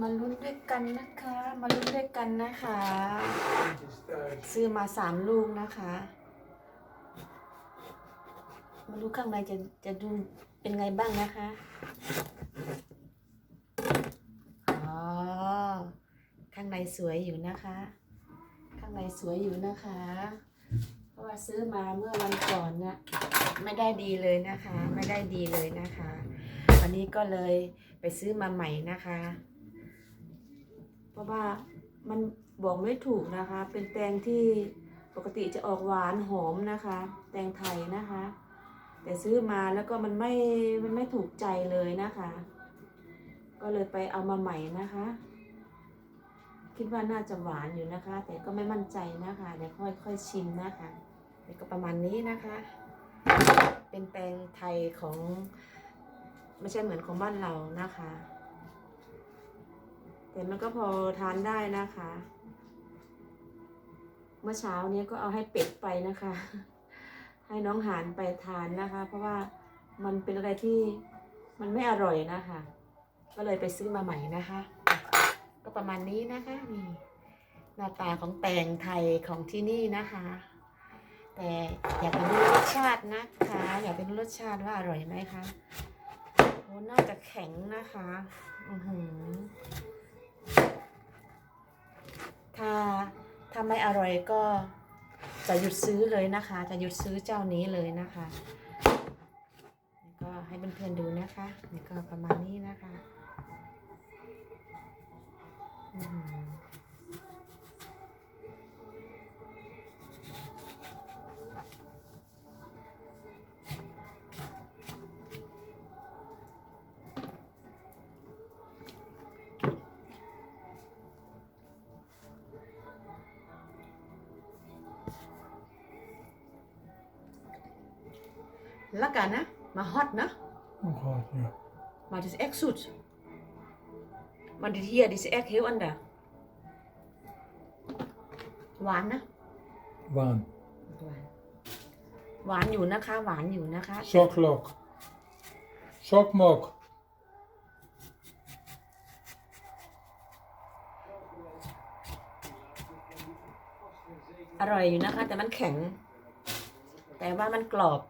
มาลุ้นด้วยกันนะคะ มาลุ้นด้วยกันนะคะ ซื้อมาสามลูกนะคะมาดูข้างในจะจะดูเป็นไงบ้างนะคะ อ๋อ ข้างในสวยอยู่นะคะ ข้างในสวยอยู่นะคะ เพราะว่าซื้อมาเมื่อวันก่อนนะไม่ได้ดีเลยนะคะ ไม่ได้ดีเลยนะคะ วันนี้ก็เลย ซื้อมาใหม่นะคะ เพราะว่ามันบอกไม่ถูกนะคะ เป็นแตงที่ปกติจะออกหวานหอมนะคะ แตงไทยนะคะ แต่ซื้อมาแล้วก็มันไม่ มันไม่ถูกใจเลยนะคะ ก็เลยไปเอามาใหม่นะคะ คิดว่าน่าจะหวานอยู่นะคะ แต่ก็ไม่มั่นใจนะคะเดี๋ยวค่อยค่อยชิมนะคะเดี๋ยวก็ประมาณนี้นะคะ เป็นแตงไทยของ ไม่ใช่เหมือนของบ้านเรานะคะ แต่มันก็พอทานได้นะคะ เมื่อเช้านี้ก็เอาให้เป็ดไปนะคะ ให้น้องหานไปทานนะคะ เพราะว่ามันเป็นอะไรที่มันไม่อร่อยนะคะ ก็เลยไปซื้อมาใหม่นะคะ ก็ประมาณนี้นะคะนี่หน้าตาของแตงไทยของที่นี่นะคะ แต่อยากไปรู้รสชาตินะคะ อยากไปรู้รสชาติว่าอร่อยไหมคะ น่าจะแข็งนะคะอือหือถ้าถ้าไม่อร่อยก็จะหยุดซื้อเลยนะคะ จะหยุดซื้อเจ้านี้เลยนะคะก็ให้เพื่อนๆดูนะคะนี่ก็ประมาณนี้นะคะ อื้อ Lekker, hè? Maar hard, hè? Oh god, ja. Maar het is echt zoet. Maar dit hier, dit is echt heel anders. หวานนะ Waan. หวานหวานอยู่นะคะ หวานอยู่นะคะ Soklok. Sokmok. อร่อยอยู่นะคะ แต่มันแข็ง แต่ว่ามันกรอบ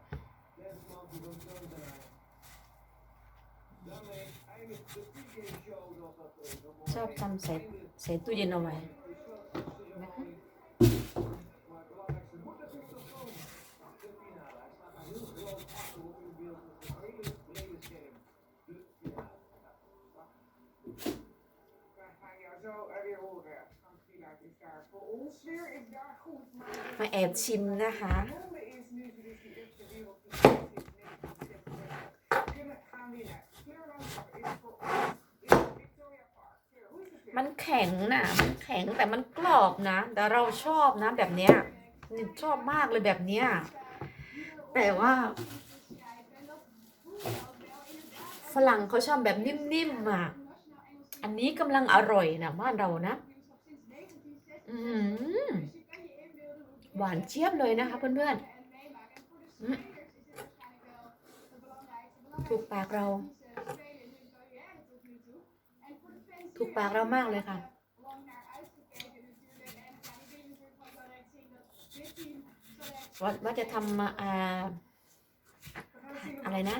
ชอบทำเส่ใส่ตู้เย็นเอาไว้นะคะมาแอบชิมนะคะ มันแข็งนะมันแข็งแต่มันกรอบนะ แต่เราชอบนะ แบบเนี้ยชอบมากเลยแบบเนี้ย แต่ว่าฝรั่งเขาชอบแบบนิ่มๆอะ อันนี้กำลังอร่อยนะบ้านเรานะ อือหือหวานเจี๊ยบเลยนะคะเพื่อนๆถูกปากเรา ถูกปากเรามากเลยค่ะ ว่าว่าจะทำมาอ่าอะไรนะ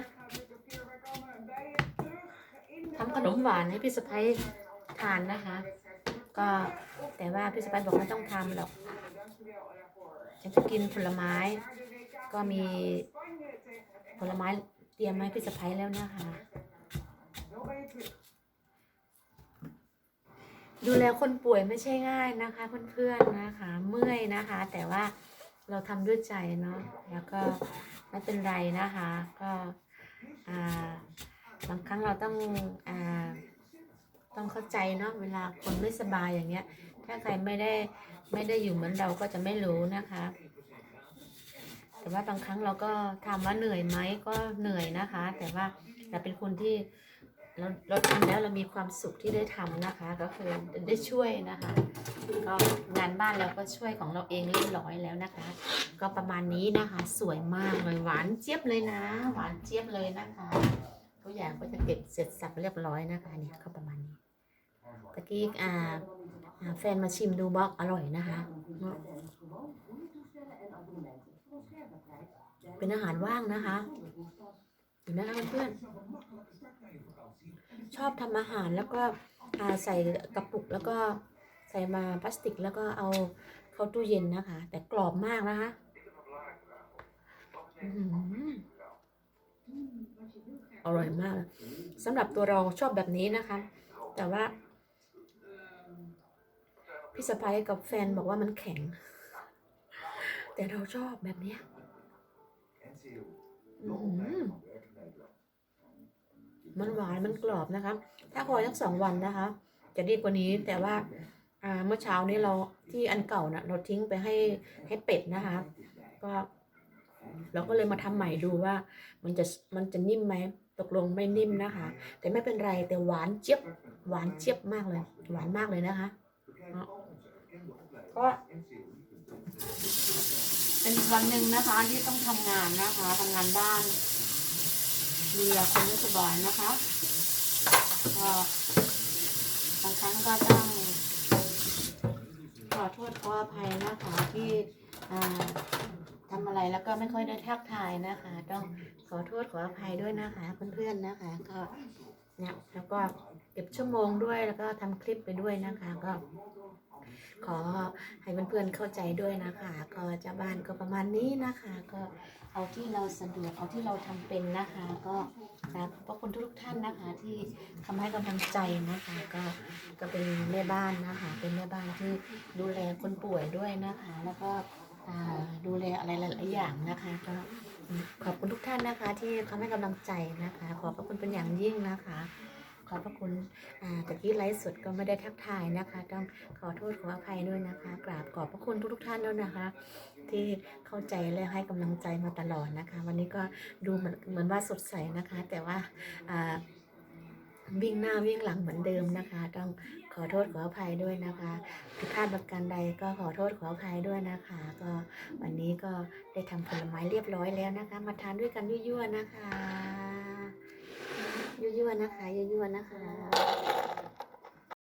ทำขนมหวานให้พี่สะพ้ยทานนะคะ ก็แต่ว่าพี่สะพ้ยบอกไม่ต้องทำหรอกฉันจะกินผลไม้ ก็มีผลไม้เตรียมมาให้พี่สะพ้ยแล้วนะคะ ดูแลคนป่วยไม่ใช่ง่ายนะคะ เพื่อนๆนะคะ เมื่อยนะคะ แต่ว่าเราทำด้วยใจเนาะแล้วก็ไม่เป็นไรนะคะ ก็บางครั้งเราต้องอต้องเข้าใจเนาะเวลาคนไม่สบายอย่างเงี้ย ถ้าใครไม่ได้ไม่ได้อยู่เหมือนเราก็จะไม่รู้นะคะ แต่ว่าบางครั้งเราก็ถามว่าเหนื่อยไหมก็เหนื่อยนะคะ แต่ว่าเราเป็นคนที่ เราเราทำแล้วเรามีความสุขที่ได้ทำนะคะ ก็คือได้ช่วยนะคะก็งานบ้านเราก็ช่วยของเราเองเรียบร้อยแล้วนะคะ ก็ประมาณนี้นะคะ สวยมากเลยหวานเจี๊ยบเลยนะ หวานเจี๊ยบเลยนะคะทุกอย่างก็จะเก็บเสร็จสับเรียบร้อยนะคะเนี่ยก็ประมาณนี้ตะกี้อ่าแฟนมาชิมดูบอกอร่อยนะคะ เป็นอาหารว่างนะคะเห็นไหมคะเพื่อน ชอบทำอาหารแล้วก็ใส่กระปุกแล้วก็ใส่มาพลาสติกแล้วก็เอาเข้าตู้เย็นนะคะ แต่กรอบมากนะคะอร่อยมากสำหรับตัวเราชอบแบบนี้นะคะ แต่ว่า พี่สะพ้ายกับแฟนบอกว่ามันแข็ง แต่เราชอบแบบเนี้ยอื้อหือ มันหวานมันกรอบนะคะ ถ้าคอยสักสองวันนะคะ จะดีกว่านี้แต่ว่าเมื่อเช้านี้เราที่อันเก่านะเราทิ้งไปให้ให้เป็ดนะคะ ก็เราก็เลยมาทำใหม่ดูว่า มันจะมันจะนิ่มไหมตกลงไม่นิ่มนะคะ แต่ไม่เป็นไรแต่หวานเจี๊ยบหวานเจี๊ยบมากเลย หวานมากเลยนะคะก็เป็นวันหนึ่งนะคะที่ต้องทำงานนะคะทำงานบ้าน ดูแลคนไม่สบายนะคะก็บางครั้งก็ต้องขอโทษขออภัยนะคะที่ทำอะไรแล้วก็ไม่ค่อยได้ทักทายนะคะ ต้องขอโทษขออภัยด้วยนะคะเพื่อนๆนะคะก็เนี่ยแล้วก็เก็บชั่วโมงด้วยแล้วก็ทำคลิปไปด้วยนะคะก็ ขอให้เพื่อนๆเข้าใจด้วยนะคะ ก็จ้าบ้านก็ประมาณนี้นะคะ ก็เอาที่เราสะดวกเอาที่เราทำเป็นนะคะ ก็ครับขอบคุณทุกท่านนะคะ ที่ทำให้กำลังใจนะคะ ก็ก็เป็นแม่บ้านนะคะ เป็นแม่บ้านที่ดูแลคนป่วยด้วยนะคะ แล้วก็ดูแลอะไรหลายๆอย่างนะคะก็ขอบคุณทุกท่านนะคะ ที่ทำให้กำลังใจนะคะ ขอบพระคุณเป็นอย่างยิ่งนะคะ ขอบพระคุณอ่าตะกี้ไลฟ์สดก็ไม่ได้ทักทายนะคะ ต้องขอโทษขออภัยด้วยนะคะ กราบขอบพระคุณทุกๆท่านด้วยนะคะ ที่เข้าใจและให้กำลังใจมาตลอดนะคะ วันนี้ก็ดูเหมือนเหมือนว่าสดใสนะคะ แต่ว่าอ่าวิ่งหน้าวิ่งหลังเหมือนเดิมนะคะ ต้องขอโทษขออภัยด้วยนะคะผิดพลาดประการใดก็ขอโทษขออภัยด้วยนะคะ ก็วันนี้ก็ได้ทำผลไม้เรียบร้อยแล้วนะคะ มาทานด้วยกันยั่วๆนะคะ ยั่วๆนะคะยั่วๆนะคะ